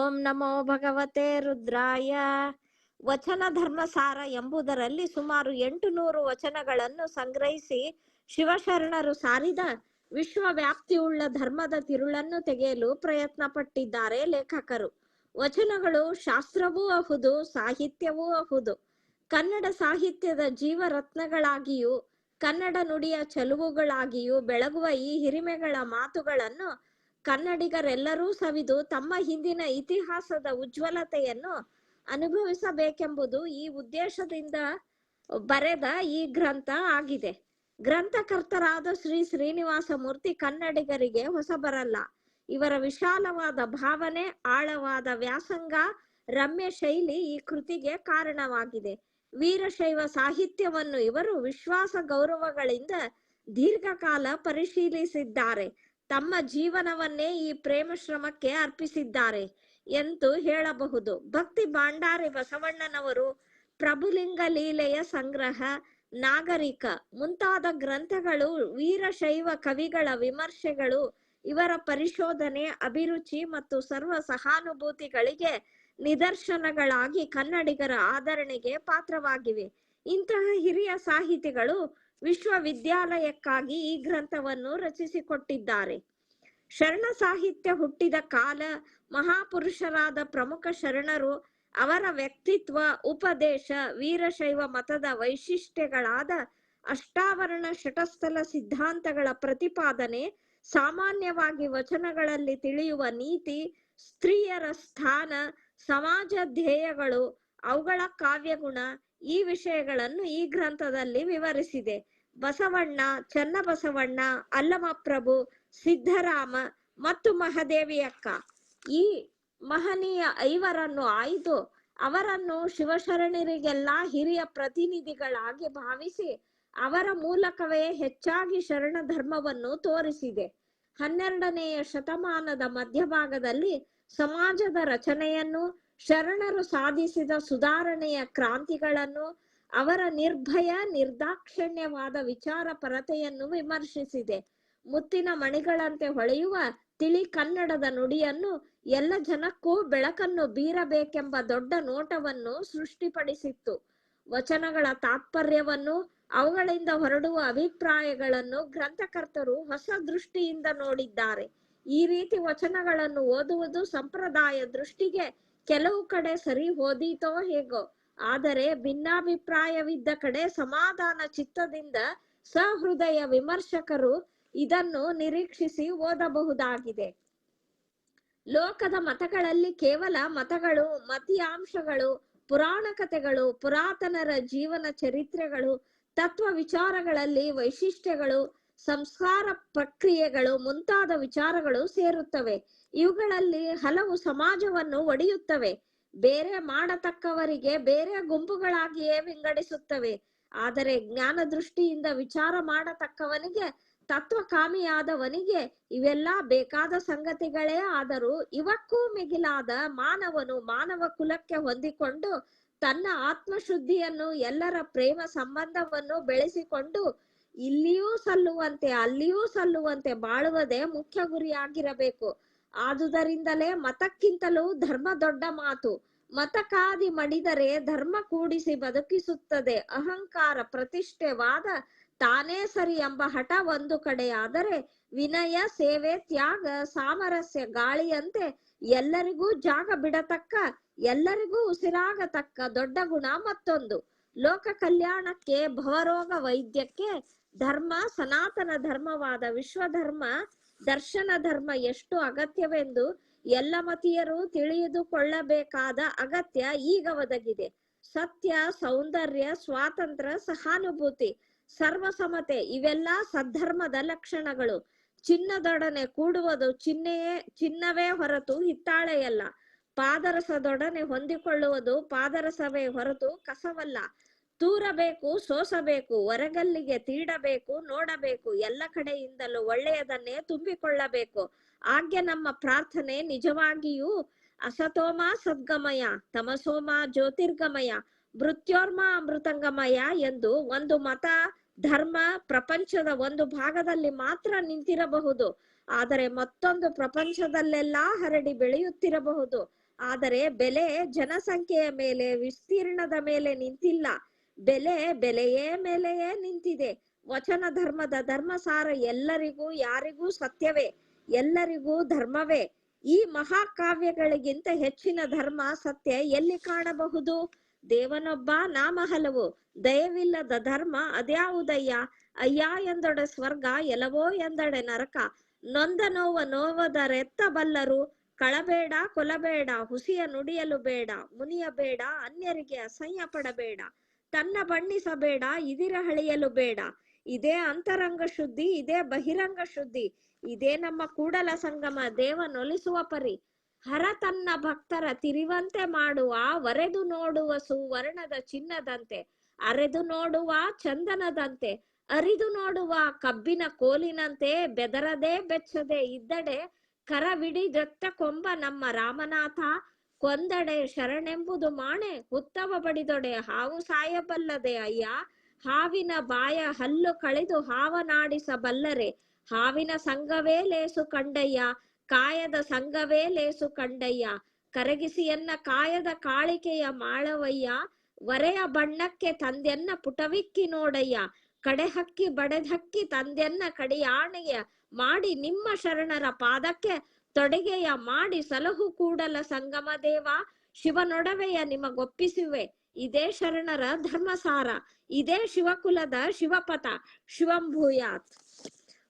ಓಂ ನಮೋ ಭಗವತೆ ರುದ್ರಾಯ. ವಚನ ಧರ್ಮಸಾರ ಎಂಬುದರಲ್ಲಿ ಸುಮಾರು ಎಂಟು ನೂರು ವಚನಗಳನ್ನು ಸಂಗ್ರಹಿಸಿ ಶಿವಶರಣರು ಸಾರಿದ ವಿಶ್ವವ್ಯಾಪ್ತಿಯುಳ್ಳ ಧರ್ಮದ ತಿರುಳನ್ನು ತೆಗೆಯಲು ಪ್ರಯತ್ನ ಪಟ್ಟಿದ್ದಾರೆ ಲೇಖಕರು. ವಚನಗಳು ಶಾಸ್ತ್ರವೂ ಅಹುದು, ಸಾಹಿತ್ಯವೂ ಅಹುದು. ಕನ್ನಡ ಸಾಹಿತ್ಯದ ಜೀವರತ್ನಗಳಾಗಿಯೂ, ಕನ್ನಡ ನುಡಿಯ ಚೆಲುವುಗಳಾಗಿಯೂ ಬೆಳಗುವ ಈ ಹಿರಿಮೆಗಳ ಮಾತುಗಳನ್ನು ಕನ್ನಡಿಗರೆಲ್ಲರೂ ಸವಿದು ತಮ್ಮ ಹಿಂದಿನ ಇತಿಹಾಸದ ಉಜ್ವಲತೆಯನ್ನು ಅನುಭವಿಸಬೇಕೆಂಬುದು ಈ ಉದ್ದೇಶದಿಂದ ಬರೆದ ಈ ಗ್ರಂಥ ಆಗಿದೆ. ಗ್ರಂಥಕರ್ತರಾದ ಶ್ರೀ ಶ್ರೀನಿವಾಸ ಮೂರ್ತಿ ಕನ್ನಡಿಗರಿಗೆ ಹೊಸಬರಲ್ಲ. ಇವರ ವಿಶಾಲವಾದ ಭಾವನೆ, ಆಳವಾದ ವ್ಯಾಸಂಗ, ರಮ್ಯ ಶೈಲಿ ಈ ಕೃತಿಗೆ ಕಾರಣವಾಗಿದೆ. ವೀರಶೈವ ಸಾಹಿತ್ಯವನ್ನು ಇವರು ವಿಶ್ವಾಸ ಗೌರವಗಳಿಂದ ದೀರ್ಘಕಾಲ ಪರಿಶೀಲಿಸಿದ್ದಾರೆ. ತಮ್ಮ ಜೀವನವನ್ನೇ ಈ ಪ್ರೇಮ ಶ್ರಮಕ್ಕೆ ಅರ್ಪಿಸಿದ್ದಾರೆ ಎಂದು ಹೇಳಬಹುದು. ಭಕ್ತಿ ಭಾಂಡಾರಿ ಬಸವಣ್ಣನವರು ಪ್ರಭುಲಿಂಗ ಲೀಲೆಯ ಸಂಗ್ರಹ, ನಾಗರಿಕ. ಮುಂತಾದ ಗ್ರಂಥಗಳು, ವೀರಶೈವ ಕವಿಗಳ ವಿಮರ್ಶೆಗಳು, ಇವರ ಪರಿಶೋಧನೆ, ಅಭಿರುಚಿ ಮತ್ತು ಸರ್ವ ಸಹಾನುಭೂತಿಗಳಿಗೆ ನಿದರ್ಶನಗಳಾಗಿ ಕನ್ನಡಿಗರ ಆಧರಣೆಗೆ ಪಾತ್ರವಾಗಿವೆ. ಇಂತಹ ಹಿರಿಯ ಸಾಹಿತಿಗಳು ವಿಶ್ವವಿದ್ಯಾಲಯಕ್ಕಾಗಿ ಈ ಗ್ರಂಥವನ್ನು ರಚಿಸಿಕೊಟ್ಟಿದ್ದಾರೆ. ಶರಣ ಸಾಹಿತ್ಯ ಹುಟ್ಟಿದ ಕಾಲ ಮಹಾಪುರುಷರಾದ ಪ್ರಮುಖ ಶರಣರು ಅವರ ವ್ಯಕ್ತಿತ್ವ, ಉಪದೇಶ, ವೀರಶೈವ ಮತದ ವೈಶಿಷ್ಟ್ಯಗಳಾದ ಅಷ್ಟಾವರಣ ಶಟಸ್ಥಲ ಸಿದ್ಧಾಂತಗಳ ಪ್ರತಿಪಾದನೆ, ಸಾಮಾನ್ಯವಾಗಿ ವಚನಗಳಲ್ಲಿ ತಿಳಿಯುವ ನೀತಿ, ಸ್ತ್ರೀಯರ ಸ್ಥಾನ, ಸಮಾಜ ಧ್ಯೇಯಗಳು, ಅವುಗಳ ಕಾವ್ಯಗುಣ ಈ ವಿಷಯಗಳನ್ನು ಈ ಗ್ರಂಥದಲ್ಲಿ ವಿವರಿಸಿದೆ. ಬಸವಣ್ಣ, ಚನ್ನಬಸವಣ್ಣ, ಅಲ್ಲಮಪ್ರಭು, ಸಿದ್ಧರಾಮ ಮತ್ತು ಮಹದೇವಿಯಕ್ಕ. ಈ ಮಹನೀಯ ಐವರನ್ನು ಆಯ್ದು ಅವರನ್ನು ಶಿವಶರಣರಿಗೆಲ್ಲ ಹಿರಿಯ ಪ್ರತಿನಿಧಿಗಳಾಗಿ ಭಾವಿಸಿ ಅವರ ಮೂಲಕವೇ ಹೆಚ್ಚಾಗಿ ಶರಣ ಧರ್ಮವನ್ನು ತೋರಿಸಿದೆ. ಹನ್ನೆರಡನೆಯ ಶತಮಾನದ ಮಧ್ಯಭಾಗದಲ್ಲಿ ಸಮಾಜದ ರಚನೆಯನ್ನು ಶರಣರು ಸಾಧಿಸಿದ ಸುಧಾರಣೆಯ ಕ್ರಾಂತಿಗಳನ್ನು, ಅವರ ನಿರ್ಭಯ, ನಿರ್ದಾಕ್ಷಣ್ಯವಾದ ವಿಚಾರ ಪರತೆಯನ್ನು ವಿಮರ್ಶಿಸಿದೆ. ಮುತ್ತಿನ ಮಣಿಗಳಂತೆ ಹೊಳೆಯುವ ತಿಳಿ ಕನ್ನಡದ ನುಡಿಯನ್ನು ಎಲ್ಲ ಜನಕ್ಕೂ ಬೆಳಕನ್ನು ಬೀರಬೇಕೆಂಬ ದೊಡ್ಡ ನೋಟವನ್ನು ಸೃಷ್ಟಿಪಡಿಸಿತ್ತು. ವಚನಗಳ ತಾತ್ಪರ್ಯವನ್ನು, ಅವುಗಳಿಂದ ಹೊರಡುವ ಅಭಿಪ್ರಾಯಗಳನ್ನು ಗ್ರಂಥಕರ್ತರು ಹೊಸ ದೃಷ್ಟಿಯಿಂದ ನೋಡಿದ್ದಾರೆ. ಈ ರೀತಿ ವಚನಗಳನ್ನು ಓದುವುದು ಸಂಪ್ರದಾಯ ದೃಷ್ಟಿಗೆ ಕೆಲವು ಕಡೆ ಸರಿ ಹೋದೀತೋ ಹೇಗೋ, ಆದರೆ ಭಿನ್ನಾಭಿಪ್ರಾಯವಿದ್ದ ಕಡೆ ಸಮಾಧಾನ ಚಿತ್ತದಿಂದ ಸಹೃದಯ ವಿಮರ್ಶಕರು ಇದನ್ನು ನಿರೀಕ್ಷಿಸಿ ಓದಬಹುದಾಗಿದೆ. ಲೋಕದ ಮತಗಳಲ್ಲಿ ಕೇವಲ ಮತಗಳು, ಮತಿಯಾಂಶಗಳು, ಪುರಾಣ ಕಥೆಗಳು, ಪುರಾತನರ ಜೀವನ ಚರಿತ್ರೆಗಳು, ತತ್ವ ವಿಚಾರಗಳಲ್ಲಿ ವೈಶಿಷ್ಟ್ಯಗಳು ಸಂಸ್ಕಾರ ಪ್ರಕ್ರಿಯೆಗಳು ಮುಂತಾದ ವಿಚಾರಗಳು ಸೇರುತ್ತವೆ. ಇವುಗಳಲ್ಲಿ ಹಲವು ಸಮಾಜವನ್ನು ಒಡೆಯುತ್ತವೆ. ಬೇರೆ ಮಾಡತಕ್ಕವರಿಗೆ ಬೇರೆ ಗುಂಪುಗಳಾಗಿಯೇ ವಿಂಗಡಿಸುತ್ತವೆ. ಆದರೆ ಜ್ಞಾನ ದೃಷ್ಟಿಯಿಂದ ವಿಚಾರ ಮಾಡತಕ್ಕವನಿಗೆ, ತತ್ವಕಾಮಿಯಾದವನಿಗೆ ಇವೆಲ್ಲ ಬೇಕಾದ ಸಂಗತಿಗಳೇ ಆದರೂ ಇವಕ್ಕೂ ಮಿಗಿಲಾದ ಮಾನವನು ಮಾನವ ಕುಲಕ್ಕೆ ಹೊಂದಿಕೊಂಡು ತನ್ನ ಆತ್ಮಶುದ್ಧಿಯನ್ನು ಎಲ್ಲರ ಪ್ರೇಮ ಸಂಬಂಧವನ್ನು ಬೆಳೆಸಿಕೊಂಡು ಇಲ್ಲಿಯೂ ಸಲ್ಲುವಂತೆ, ಅಲ್ಲಿಯೂ ಸಲ್ಲುವಂತೆ ಬಾಳುವುದೇ ಮುಖ್ಯ ಗುರಿಯಾಗಿರಬೇಕು. ಆದುದರಿಂದಲೇ ಮತಕ್ಕಿಂತಲೂ ಧರ್ಮ ದೊಡ್ಡ ಮಾತು. ಮತಕಾದಿ ಮಡಿದರೆ ಧರ್ಮ ಕೂಡಿಸಿ ಬದುಕಿಸುತ್ತದೆ. ಅಹಂಕಾರ, ಪ್ರತಿಷ್ಠೆ, ವಾದ ತಾನೇ ಸರಿ ಎಂಬ ಹಠ ಒಂದು ಕಡೆಯಾದರೆ ವಿನಯ, ಸೇವೆ, ತ್ಯಾಗ, ಸಾಮರಸ್ಯ ಗಾಳಿಯಂತೆ ಎಲ್ಲರಿಗೂ ಜಾಗ ಬಿಡತಕ್ಕ, ಎಲ್ಲರಿಗೂ ಉಸಿರಾಗತಕ್ಕ ದೊಡ್ಡ ಗುಣ ಮತ್ತೊಂದು. ಲೋಕ ಕಲ್ಯಾಣಕ್ಕೆ, ಭವರೋಗ ವೈದ್ಯಕ್ಕೆ ಧರ್ಮ, ಸನಾತನ ಧರ್ಮವಾದ ವಿಶ್ವಧರ್ಮ, ದರ್ಶನ ಧರ್ಮ ಎಷ್ಟು ಅಗತ್ಯವೆಂದು ಎಲ್ಲ ಮತೀಯರು ತಿಳಿದುಕೊಳ್ಳಬೇಕಾದ ಅಗತ್ಯ ಈಗ ಒದಗಿದೆ. ಸತ್ಯ, ಸೌಂದರ್ಯ, ಸ್ವಾತಂತ್ರ್ಯ, ಸಹಾನುಭೂತಿ, ಸರ್ವಸಮತೆ ಇವೆಲ್ಲ ಸದ್ಧರ್ಮದ ಲಕ್ಷಣಗಳು. ಚಿನ್ನದೊಡನೆ ಕೂಡುವುದು ಚಿನ್ನೆಯೇ, ಚಿನ್ನವೇ ಹೊರತು ಹಿತ್ತಾಳೆಯಲ್ಲ. ಪಾದರಸದೊಡನೆ ಹೊಂದಿಕೊಳ್ಳುವುದು ಪಾದರಸವೇ ಹೊರತು ಕಸವಲ್ಲ. ತೂರಬೇಕು, ಸೋಸಬೇಕು, ಹೊರಗಲ್ಲಿಗೆ ತೀಡಬೇಕು, ನೋಡಬೇಕು, ಎಲ್ಲ ಕಡೆಯಿಂದಲೂ ಒಳ್ಳೆಯದನ್ನೇ ತುಂಬಿಕೊಳ್ಳಬೇಕು. ಹಾಗೆ ನಮ್ಮ ಪ್ರಾರ್ಥನೆ ನಿಜವಾಗಿಯೂ ಅಸತೋಮ ಸದ್ಗಮಯ, ತಮಸೋಮ ಜ್ಯೋತಿರ್ಗಮಯ, ಮೃತ್ಯೋರ್ಮ ಅಮೃತಂಗಮಯ ಎಂದು ಒಂದು ಮತ, ಧರ್ಮ, ಪ್ರಪಂಚದ ಒಂದು ಭಾಗದಲ್ಲಿ ಮಾತ್ರ ನಿಂತಿರಬಹುದು. ಆದರೆ ಮತ್ತೊಂದು ಪ್ರಪಂಚದಲ್ಲೆಲ್ಲಾ ಹರಡಿ ಬೆಳೆಯುತ್ತಿರಬಹುದು. ಆದರೆ ಬೆಲೆ ಜನಸಂಖ್ಯೆಯ ಮೇಲೆ, ವಿಸ್ತೀರ್ಣದ ಮೇಲೆ ನಿಂತಿಲ್ಲ. ಬೆಲೆ, ಬೆಲೆಯೇ ಮೇಲೆಯೇ ನಿಂತಿದೆ. ವಚನ ಧರ್ಮದ ಧರ್ಮಸಾರ ಎಲ್ಲರಿಗೂ, ಯಾರಿಗೂ ಸತ್ಯವೇ, ಎಲ್ಲರಿಗೂ ಧರ್ಮವೇ. ಈ ಮಹಾಕಾವ್ಯಗಳಿಗಿಂತ ಹೆಚ್ಚಿನ ಧರ್ಮ, ಸತ್ಯ ಎಲ್ಲಿ ಕಾಣಬಹುದು? ದೇವನೊಬ್ಬ ನಾಮ ಹಲವು, ದಯವಿಲ್ಲದ ಧರ್ಮ ಅದ್ಯಾವುದಯ್ಯ? ಅಯ್ಯ ಎಂದೊಡೆ ಸ್ವರ್ಗ ಎಲವೋ ಎಂದಡೆ ನರಕ. ನೊಂದ ನೋವ ನೋವದರೆತ್ತ ಬಲ್ಲರು, ಕಳಬೇಡ ಕೊಲಬೇಡ, ಹುಸಿಯ ನುಡಿಯಲು ಬೇಡ ಮುನಿಯಬೇಡ ಅನ್ಯರಿಗೆ ಅಸಹ್ಯ ಪಡಬೇಡ ತನ್ನ ಬಣ್ಣಿಸಬೇಡ, ಇದಿರ ಹಳೆಯಲು ಬೇಡ. ಇದೇ ಅಂತರಂಗ ಶುದ್ಧಿ, ಇದೇ ಬಹಿರಂಗ ಶುದ್ಧಿ, ಇದೇ ನಮ್ಮ ಕೂಡಲ ಸಂಗಮ ದೇವನೊಲಿಸುವ ಪರಿ. ಹರ ತನ್ನ ಭಕ್ತರ ತಿರಿವಂತೆ ಮಾಡುವ, ವರೆದು ನೋಡುವ ಸುವರ್ಣದ ಚಿನ್ನದಂತೆ, ಅರೆದು ನೋಡುವ ಚಂದನದಂತೆ, ಅರಿದು ನೋಡುವ ಕಬ್ಬಿನ ಕೋಲಿನಂತೆ, ಬೆದರದೆ ಬೆಚ್ಚದೆ ಇದ್ದಡೆ, ಕರವಿಡಿ ದತ್ತ ಕೊಂಬ ನಮ್ಮ ರಾಮನಾಥ ಕೊಂದಡೆ ಶರಣೆಂಬುದು ಮಾಣೆ, ಉತ್ತಮ ಬಡಿದೊಡೆ, ಹಾವು ಸಾಯಬಲ್ಲದೆ ಅಯ್ಯ. ಹಾವಿನ ಬಾಯ ಹಲ್ಲು ಕಳೆದು ಹಾವನಾಡಿಸಬಲ್ಲರೆ. ಹಾವಿನ ಸಂಘವೇ ಲೇಸು ಕಂಡಯ್ಯ, ಕಾಯದ ಸಂಘವೇ ಲೇಸು ಕಂಡಯ್ಯ. ಕರಗಿಸಿಯನ್ನ ಕಾಯದ ಕಾಳಿಕೆಯ ಮಾಳವಯ್ಯ. ವರೆಯ ಬಣ್ಣಕ್ಕೆ ತಂದೆಯನ್ನ ಪುಟವಿಕ್ಕಿ ನೋಡಯ್ಯ. ಕಡೆಹಕ್ಕಿ ಬಡೆದಕ್ಕಿ ತಂದೆಯನ್ನ ಕಡಿಯಾಣೆಯ. ಮಾಡಿ ನಿಮ್ಮ ಶರಣರ ಪಾದಕ್ಕೆ ತೊಡಿಗೆಯ ಮಾಡಿ ಸಲಹು ಕೂಡಲ ಸಂಗಮ ದೇವ ಶಿವನೊಡವೆಯ ನಿಮಗೊಪ್ಪಿಸುವೆ ಇದೇ ಶರಣರ ಧರ್ಮಸಾರ, ಇದೇ ಶಿವಕುಲದ ಶಿವಪಥ, ಶಿವಂಭೂಯಾತ್.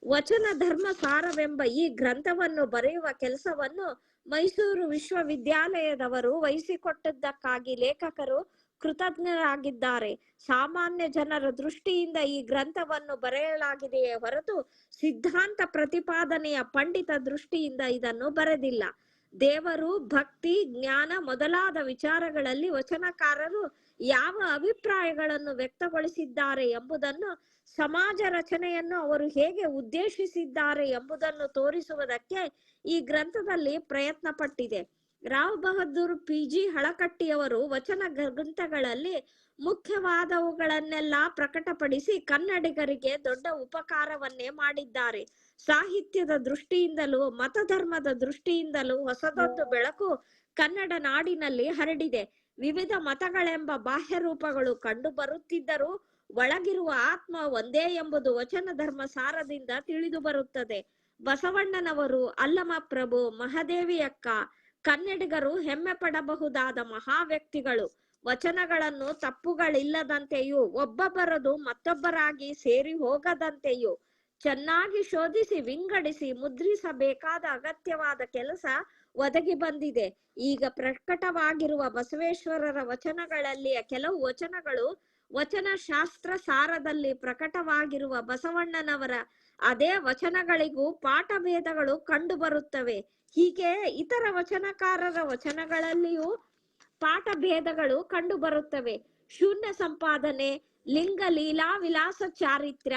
ವಚನ ಧರ್ಮ ಸಾರವೆಂಬ ಈ ಗ್ರಂಥವನ್ನು ಬರೆಯುವ ಕೆಲಸವನ್ನು ಮೈಸೂರು ವಿಶ್ವವಿದ್ಯಾಲಯದವರು ವಹಿಸಿಕೊಟ್ಟದ್ದಕ್ಕಾಗಿ ಲೇಖಕರು ಕೃತಜ್ಞರಾಗಿದ್ದಾರೆ. ಸಾಮಾನ್ಯ ಜನರ ದೃಷ್ಟಿಯಿಂದ ಈ ಗ್ರಂಥವನ್ನು ಬರೆಯಲಾಗಿದೆಯೇ ಹೊರತು ಸಿದ್ಧಾಂತ ಪ್ರತಿಪಾದನೆಯ ಪಂಡಿತ ದೃಷ್ಟಿಯಿಂದ ಇದನ್ನು ಬರೆದಿಲ್ಲ. ದೇವರು, ಭಕ್ತಿ, ಜ್ಞಾನ ಮೊದಲಾದ ವಿಚಾರಗಳಲ್ಲಿ ವಚನಕಾರರು ಯಾವ ಅಭಿಪ್ರಾಯಗಳನ್ನು ವ್ಯಕ್ತಗೊಳಿಸಿದ್ದಾರೆ ಎಂಬುದನ್ನು, ಸಮಾಜ ರಚನೆಯನ್ನು ಅವರು ಹೇಗೆ ಉದ್ದೇಶಿಸಿದ್ದಾರೆ ಎಂಬುದನ್ನು ತೋರಿಸುವುದಕ್ಕೆ ಈ ಗ್ರಂಥದಲ್ಲಿ ಪ್ರಯತ್ನ ಪಟ್ಟಿದೆ ರಾವ್ ಬಹದ್ದೂರ್ ಪಿ. ಜಿ. ಹಳಕಟ್ಟಿಯವರು ವಚನ ಗ್ರಂಥಗಳಲ್ಲಿ ಮುಖ್ಯವಾದವುಗಳನ್ನೆಲ್ಲ ಪ್ರಕಟಪಡಿಸಿ ಕನ್ನಡಿಗರಿಗೆ ದೊಡ್ಡ ಉಪಕಾರವನ್ನೇ ಮಾಡಿದ್ದಾರೆ. ಸಾಹಿತ್ಯದ ದೃಷ್ಟಿಯಿಂದಲೂ ಮತಧರ್ಮದ ದೃಷ್ಟಿಯಿಂದಲೂ ಹೊಸದೊಂದು ಬೆಳಕು ಕನ್ನಡ ನಾಡಿನಲ್ಲಿ ಹರಡಿದೆ. ವಿವಿಧ ಮತಗಳೆಂಬ ಬಾಹ್ಯ ರೂಪಗಳು ಕಂಡು ಬರುತ್ತಿದ್ದರೂ ಒಳಗಿರುವ ಆತ್ಮ ಒಂದೇ ಎಂಬುದು ವಚನ ಧರ್ಮ ಸಾರದಿಂದ ತಿಳಿದು ಬರುತ್ತದೆ. ಬಸವಣ್ಣನವರು ಅಲ್ಲಮ ಪ್ರಭು ಮಹಾದೇವಿಯಕ್ಕ ಕನ್ನಡಿಗರು ಹೆಮ್ಮೆ ಪಡಬಹುದಾದ ಮಹಾ ವ್ಯಕ್ತಿಗಳು ವಚನಗಳನ್ನು ತಪ್ಪುಗಳಿಲ್ಲದಂತೆಯೂ, ಒಬ್ಬೊಬ್ಬರದು ಮತ್ತೊಬ್ಬರಾಗಿ ಸೇರಿ ಹೋಗದಂತೆಯೂ, ಚೆನ್ನಾಗಿ ಶೋಧಿಸಿ ವಿಂಗಡಿಸಿ ಮುದ್ರಿಸಬೇಕಾದ ಅಗತ್ಯವಾದ ಕೆಲಸ ಒದಗಿ ಬಂದಿದೆ. ಈಗ ಪ್ರಕಟವಾಗಿರುವ ಬಸವೇಶ್ವರರ ವಚನಗಳಲ್ಲಿಯ ಕೆಲವು ವಚನಗಳು ವಚನ ಶಾಸ್ತ್ರ ಸಾರದಲ್ಲಿ ಪ್ರಕಟವಾಗಿರುವ ಬಸವಣ್ಣನವರ ಅದೇ ವಚನಗಳಿಗೂ ಪಾಠ ಭೇದಗಳು ಕಂಡು ಬರುತ್ತವೆ ಹೀಗೆ ಇತರ ವಚನಕಾರರ ವಚನಗಳಲ್ಲಿಯೂ ಪಾಠ ಭೇದಗಳು ಕಂಡು ಬರುತ್ತವೆ ಶೂನ್ಯ ಸಂಪಾದನೆ ಲಿಂಗ ಲೀಲಾ ವಿಲಾಸ ಚಾರಿತ್ರ್ಯ,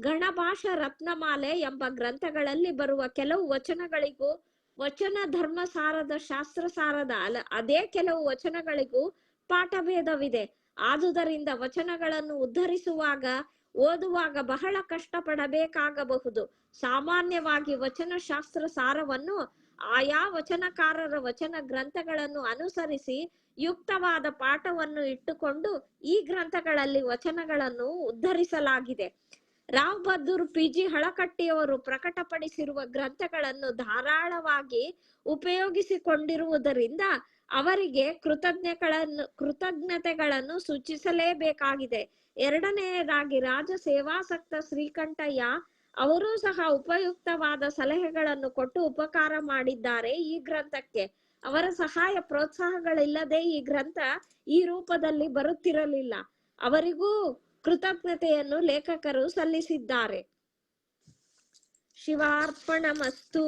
ಗಣಭಾಷ ರತ್ನಮಾಲೆ ಎಂಬ ಗ್ರಂಥಗಳಲ್ಲಿ ಬರುವ ಕೆಲವು ವಚನಗಳಿಗೂ ವಚನ ಧರ್ಮ ಸಾರದ ಶಾಸ್ತ್ರ ಸಾರದ ಅದೇ ಕೆಲವು ವಚನಗಳಿಗೂ ಪಾಠಭೇದವಿದೆ. ಆದುದರಿಂದ ವಚನಗಳನ್ನು ಉದ್ಧರಿಸುವಾಗ ಓದುವಾಗ ಬಹಳ ಕಷ್ಟಪಡಬೇಕಾಗಬಹುದು. ಸಾಮಾನ್ಯವಾಗಿ ವಚನ ಶಾಸ್ತ್ರ ಸಾರವನ್ನು ಆಯಾ ವಚನಕಾರರ ವಚನ ಗ್ರಂಥಗಳನ್ನು ಅನುಸರಿಸಿ ಯುಕ್ತವಾದ ಪಾಠವನ್ನು ಇಟ್ಟುಕೊಂಡು ಈ ಗ್ರಂಥಗಳಲ್ಲಿ ವಚನಗಳನ್ನು ಉದ್ಧರಿಸಲಾಗಿದೆ. ರಾವ್ ಬಹದ್ದೂರ್ ಪಿ ಜಿ ಹಳಕಟ್ಟಿಯವರು ಪ್ರಕಟಪಡಿಸಿರುವ ಗ್ರಂಥಗಳನ್ನು ಧಾರಾಳವಾಗಿ ಉಪಯೋಗಿಸಿಕೊಂಡಿರುವುದರಿಂದ ಅವರಿಗೆ ಕೃತಜ್ಞಗಳನ್ನು, ಕೃತಜ್ಞತೆಗಳನ್ನು ಸೂಚಿಸಲೇಬೇಕಾಗಿದೆ. ಎರಡನೆಯದಾಗಿ ರಾಜ ಸೇವಾಸಕ್ತ ಶ್ರೀಕಂಠಯ್ಯ ಅವರೂ ಸಹ ಉಪಯುಕ್ತವಾದ ಸಲಹೆಗಳನ್ನು ಕೊಟ್ಟು ಉಪಕಾರ ಮಾಡಿದ್ದಾರೆ ಈ ಗ್ರಂಥಕ್ಕೆ. ಅವರ ಸಹಾಯ ಪ್ರೋತ್ಸಾಹಗಳಿಲ್ಲದೆ ಈ ಗ್ರಂಥ ಈ ರೂಪದಲ್ಲಿ ಬರುತ್ತಿರಲಿಲ್ಲ. ಅವರಿಗೂ ಕೃತಜ್ಞತೆಯನ್ನು ಲೇಖಕರು ಸಲ್ಲಿಸಿದ್ದಾರೆ. ಶಿವಾರ್ಪಣಮಸ್ತು.